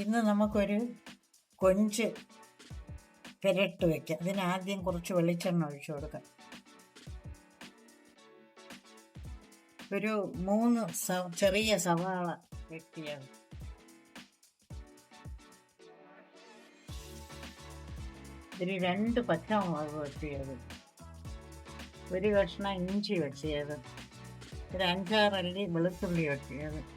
ഇന്ന് നമുക്കൊരു കൊഞ്ച് പെരട്ട് വയ്ക്കാം അതിനാദ്യം കുറച്ച് വെളിച്ചെണ്ണ ഒഴിച്ചു കൊടുക്കാം. ഒരു മൂന്ന് ചെറിയ സവാള വെട്ടിയാണ് ഒരു രണ്ട് പച്ചമുളക് വെട്ടിയത്. ഒരു കഷ്ണം ഇഞ്ചി വെട്ടിയത്. ഒരു അഞ്ചാറല്ലി വെളുത്തുള്ളി വെട്ടിയത്.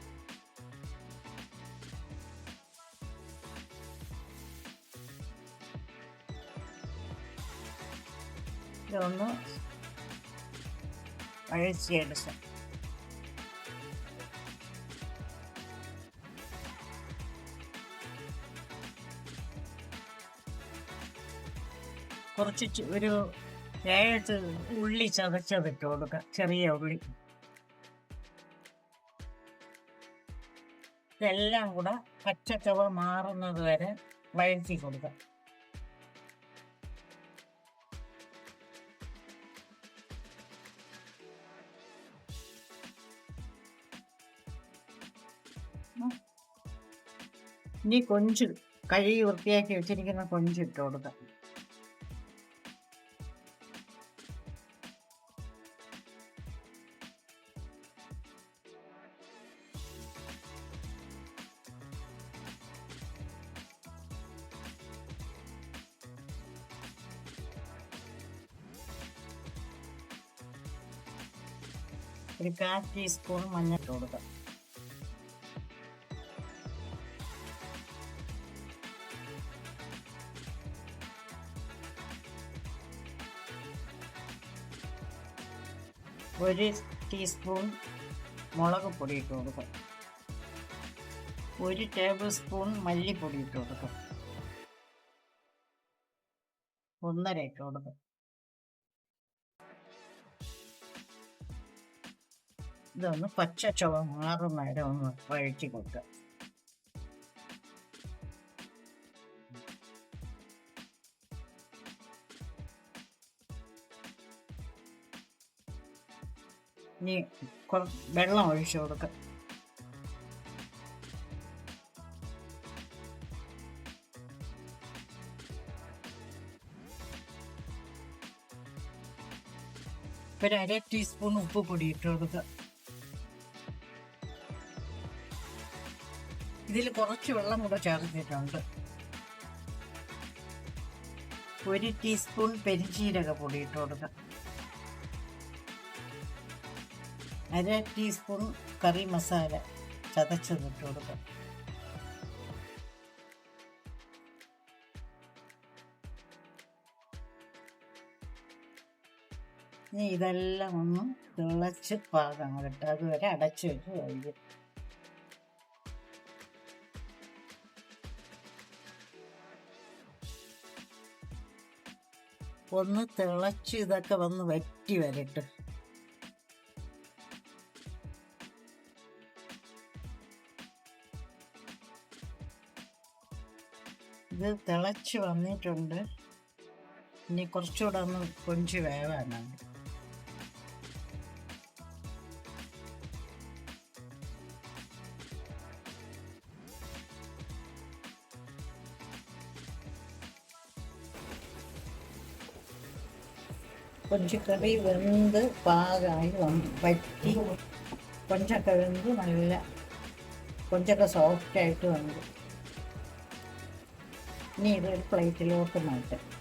ഇതൊന്ന് അഴിച്ചെടുക്കാം കുറച്ച് ഒരു ഏഴ് ഉള്ളി ചതച്ചതിട്ട് കൊടുക്കുക ചെറിയ ഉള്ളി. ഇതെല്ലാം കൂടെ പച്ചച്ചവ മാറുന്നത് വരെ വഴറ്റി കൊടുക്കുക ഇനി കൊഞ്ച് കഴുകി വൃത്തിയാക്കി വെച്ചിരിക്കുന്ന കൊഞ്ച് ഇട്ട് കൊടുക്കാം. ഒരു കാൽ ടീസ്പൂൺ മഞ്ഞൾ കൊടുക്കാം. ഒരു ടീസ്പൂൺ മുളക് പൊടി ഇട്ട് കൊടുക്കും. ഒരു ടേബിൾ സ്പൂൺ മല്ലിപ്പൊടി ഇട്ട് കൊടുക്കും. ഒന്നര ഇട്ട് കൊടുക്കും. ഇതൊന്ന് പച്ച ചുവ മാറുന്നേരം ഒന്ന് വഴിച്ചു കൊടുക്കുക. ഇനി വെള്ളം ഒഴിച്ചു കൊടുക്കുക ഒരു അര ടീസ്പൂൺ ഉപ്പ് പൊടി ഇട്ട് കൊടുക്കുക ഇതിൽ കുറച്ച് വെള്ളം കൂടെ ചേർത്തിട്ടുണ്ട്. ഒരു ടീസ്പൂൺ പെരിഞ്ചീരക പൊടി ഇട്ട് കൊടുക്കുക അര ടീസ്പൂൺ കറി മസാല ചതച്ചത് കൊടുക്കാം ഇനി ഇതെല്ലാം ഒന്ന് തിളച്ച് പാകം കിട്ടുക അതുവരെ അടച്ചു വെച്ച് കഴിഞ്ഞു ഒന്ന് തിളച്ച് ഇതൊക്കെ വന്ന് വറ്റി വരട്ടെ. ഇത് തിളച്ച് വന്നിട്ടുണ്ട്. ഇനി കുറച്ചുകൂടെ ഒന്ന് കൊഞ്ച് വേവാനാണ്. കൊഞ്ചക്കറി വെന്ത് പാകമായി വന്ന്. പറ്റി കൊഞ്ചൊക്കെ വെന്ത് നല്ല കൊഞ്ചൊക്കെ സോഫ്റ്റായിട്ട് വന്നു. ഇനി ഇതൊരു പ്ലേറ്റിലോട്ട് മാറ്റാം.